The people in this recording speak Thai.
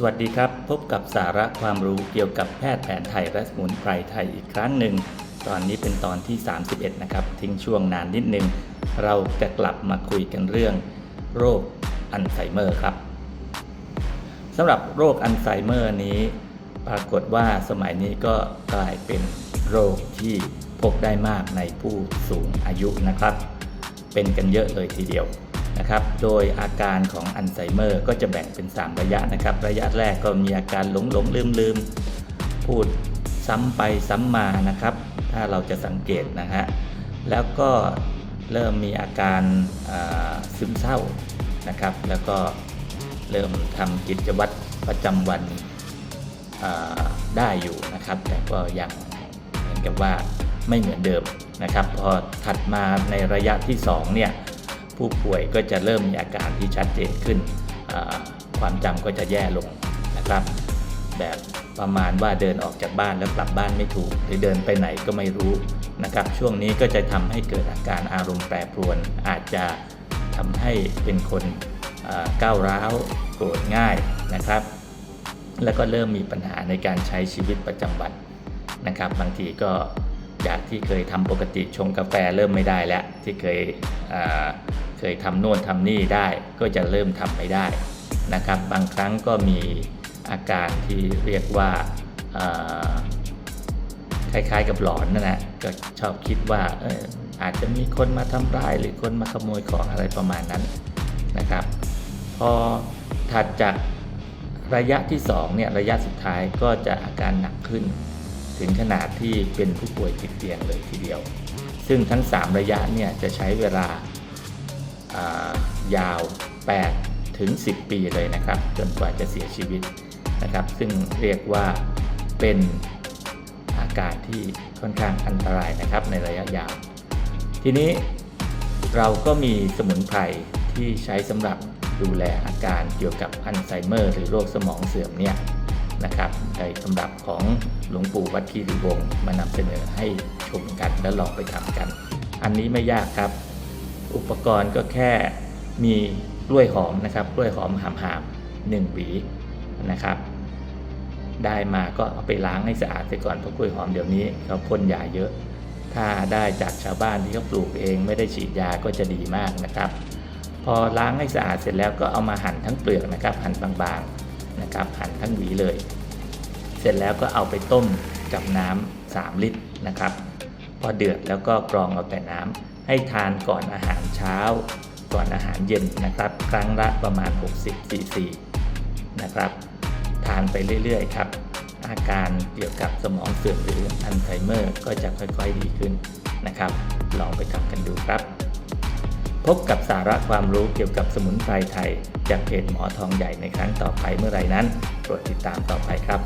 สวัสดีครับ พบกับสาระความรู้เกี่ยวกับแพทย์แผนไทยและสมุนไพรไทยอีกครั้งหนึ่ง ตอนนี้เป็นตอนที่ 31 นะครับ ทิ้งช่วงนานนิดนึง เราจะกลับมาคุยกันเรื่อง โรคอัลไซเมอร์ครับสำหรับโรคอัลไซเมอร์นี้ ปรากฏว่าสมัยนี้ก็กลายเป็นโรคที่พบได้มากในผู้สูงอายุนะครับ เป็นกันเยอะเลยทีเดียว นะครับ โดยอาการของอัลไซเมอร์ก็จะแบ่งเป็น 3 ระยะนะครับ ระยะแรกก็มีอาการหลงหลงลืมลืมพูดซ้ำไปซ้ำมานะครับ ถ้าเราจะสังเกตนะฮะ แล้วก็เริ่มมีอาการซึมเศร้านะครับ แล้วก็เริ่มทำกิจวัตรประจำวันได้อยู่นะครับ แต่ก็ยังเหมือนกับว่าไม่เหมือนเดิมนะครับ พอถัดมาในระยะที่2เนี่ย ผู้ป่วยก็จะเริ่มมีอาการที่ชัดเจนขึ้น ความจำก็จะแย่ลงนะครับ แบบประมาณว่าเดินออกจากบ้านแล้วกลับบ้านไม่ถูก หรือเดินไปไหนก็ไม่รู้นะครับ ช่วงนี้ก็จะทำให้เกิดอาการอารมณ์แปรปรวน อาจจะทำให้เป็นคนก้าวร้าวโกรธง่ายนะครับ แล้วก็เริ่มมีปัญหาในการใช้ชีวิตประจำวันนะครับ บางทีก็จากที่เคยทำปกติชงกาแฟเริ่มไม่ได้แล้วที่เคย เคยทำโน่นทำนี่ได้ก็จะเริ่มทำไม่ได้นะครับ บางครั้งก็มีอาการที่เรียกว่าคล้ายๆกับหลอนนั่นแหละก็ชอบคิดว่าอออาจจะมีคนมาทำร้ายหรือคนมาขโมยของอะไรประมาณนั้นนะครับ พอถัดจากระยะที่2เนี่ยระยะสุดท้ายก็จะอาการหนักขึ้น ถึงขนาดที่เป็นผู้ป่วยติดเตียงเลยทีเดียว ซึ่งทั้ง 3 ระยะเนี่ยจะใช้เวลา ยาว 8 ถึง 10 ปีเลยนะครับ จนกว่าจะเสียชีวิตนะครับ ซึ่งเรียกว่าเป็นอาการที่ค่อนข้างอันตรายนะครับในระยะยาว ทีนี้เราก็มีสมุนไพรที่ใช้สำหรับดูแลอาการเกี่ยวกับอัลไซเมอร์หรือโรคสมองเสื่อมเนี่ยนะครับในสำหรับของหลวงปู่วัดคีรีวงศ์มานำเสนอให้ชมกันและลองไปทำกัน อันนี้ไม่ยากครับ อุปกรณ์ก็แค่มีกล้วยหอมนะครับกล้วยหอมหามหามหนึ่งหวีนะครับ ได้มาก็เอาไปล้างให้สะอาดเสียก่อนเพราะกล้วยหอมเดี๋ยวนี้เขาพ่นยาเยอะ ถ้าได้จากชาวบ้านที่เขาปลูกเองไม่ได้ฉีดยาก็จะดีมากนะครับ พอล้างให้สะอาดเสร็จแล้วก็เอามาหั่นทั้งเปลือกนะครับ หั่นบางๆนะครับ หั่นทั้งหวีเลย เสร็จแล้วก็เอาไปต้มกับน้ำ3ลิตรนะครับ พอเดือดแล้วก็กรองเอาแต่น้ำ ให้ทานก่อนอาหารเช้า ก่อนอาหารเย็นนะครับ ครั้งละประมาณ 60ซีซีนะครับ ทานไปเรื่อยๆครับ อาการเกี่ยวกับสมองเสื่อมหรืออัลไซเมอร์ก็จะค่อยๆดีขึ้นนะครับ ลองไปทำกันดูครับ พบกับสาระความรู้เกี่ยวกับสมุนไพรไทย จากเพจหมอทองใหญ่ในครั้งต่อไปเมื่อไหรนั้นโปรดติดตามต่อไปครับ